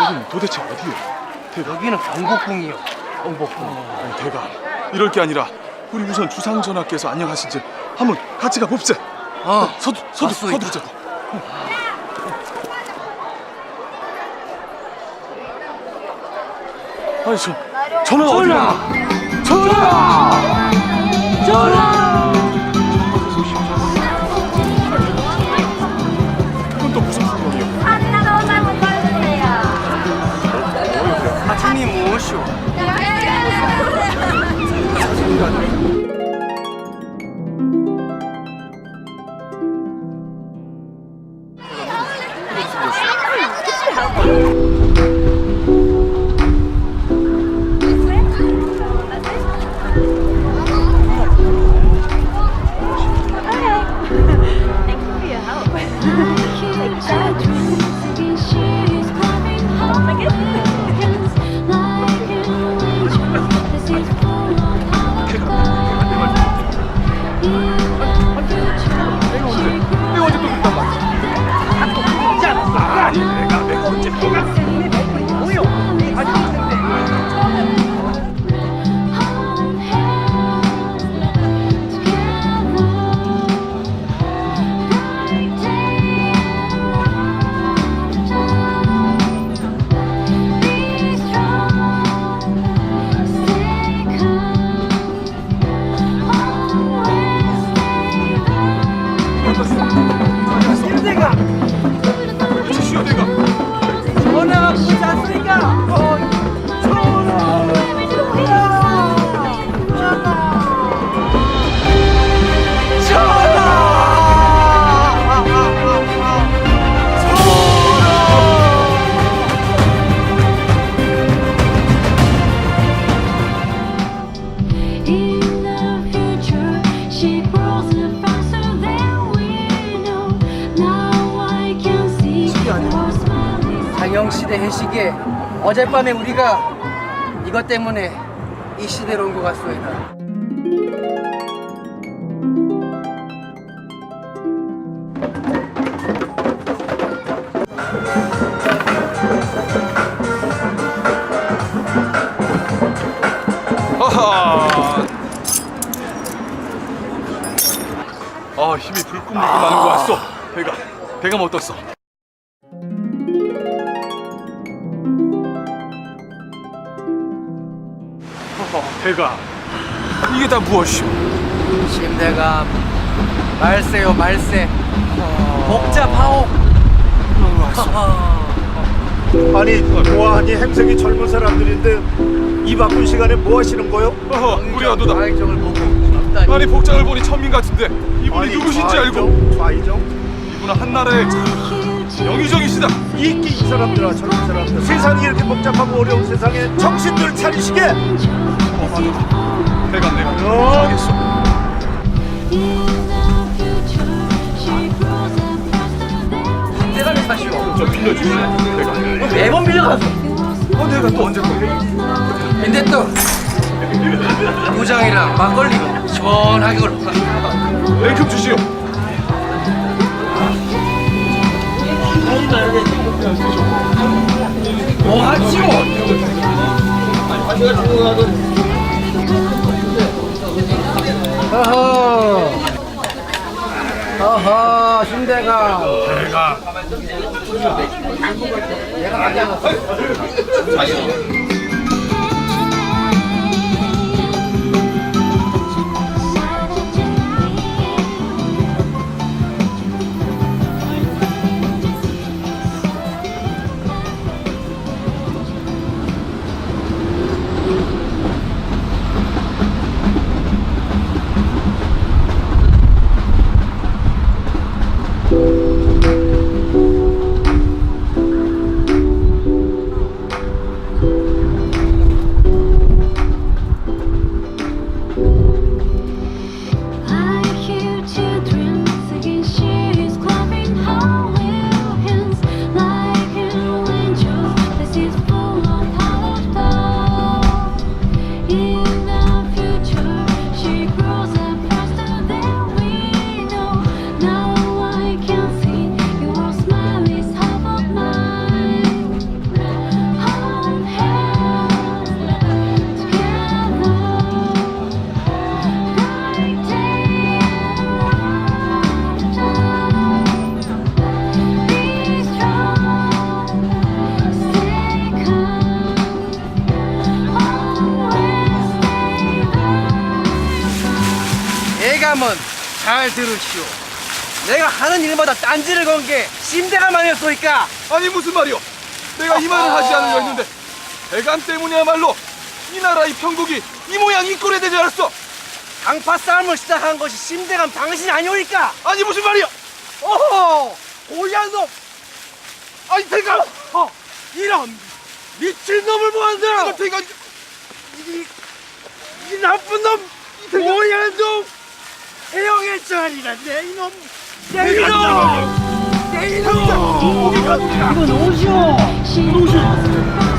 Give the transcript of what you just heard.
여기는 도대체 어디요? 대가 여기는 경복궁이요. 경복궁. 아니 대가 이럴 게 아니라 우리 우선 주상 전하께서 안녕하신지 한번 같이 가 봅시다. 어, 서두 서두 맞소이다. 서두자고. 아니 저 전화 어디 갔나? 전화! 이건 영시대 해시기에 어젯밤에 우리가 이것 때문에 이 시대로 온 것 같소이다. 아 힘이 불끈불끈 나는 거 같소 배가 배가 못 떴어 허허 배가. 이게 다 무엇이오? 심대감 말세요 말세. 복잡하오. 아니 보아하니? 행색이 젊은 사람들인데 이 바쁜 시간에 뭐 하시는 거요? 어허 우리 아도다. 좌익정을 보고 없다니. 아니 복장을 보니 천민 같은데 이분이 누구신지 알고 좌이정, 좌이정? 이분은 한나라의 영의정이시다. 이끼 이 사람들아 젊은 사람들. 세상이 이렇게 복잡하고 어려운 세상에 정신들 차리시게. 어 맞아 내가. 어? than we 대감이 사시오. 저 빌려주시오 배가 매번 빌려가서. 어 내가 또 언제 거야 근데 또 무장이랑 막걸리 시원하게 걸어. 냉큼 주시오 뭐 하시오? 어허. 어허, 신대가. 배가 내가 가져 대감은 잘 들으시오. 내가 하는 일마다 딴지를 건 게 심대감 아니었소이까? 아니 무슨 말이오? 내가 이 말을 하지 않은 거 있는데 대감 때문이야말로 이 나라의 평국이 이 모양 이 꼴에 되지 않았어. 강파 싸움을 시작한 것이 심대감 당신이 아니오니까? 아니 무슨 말이오? 어허! 고얀 놈! 아니 대감. 어, 이런 미친 놈을 보았어! 이거 대감. 이, 이 나쁜 놈! 고얀 놈! 태형의 자리라 내 이놈. 내 이놈. 내 이놈. 이건 오시오 오시오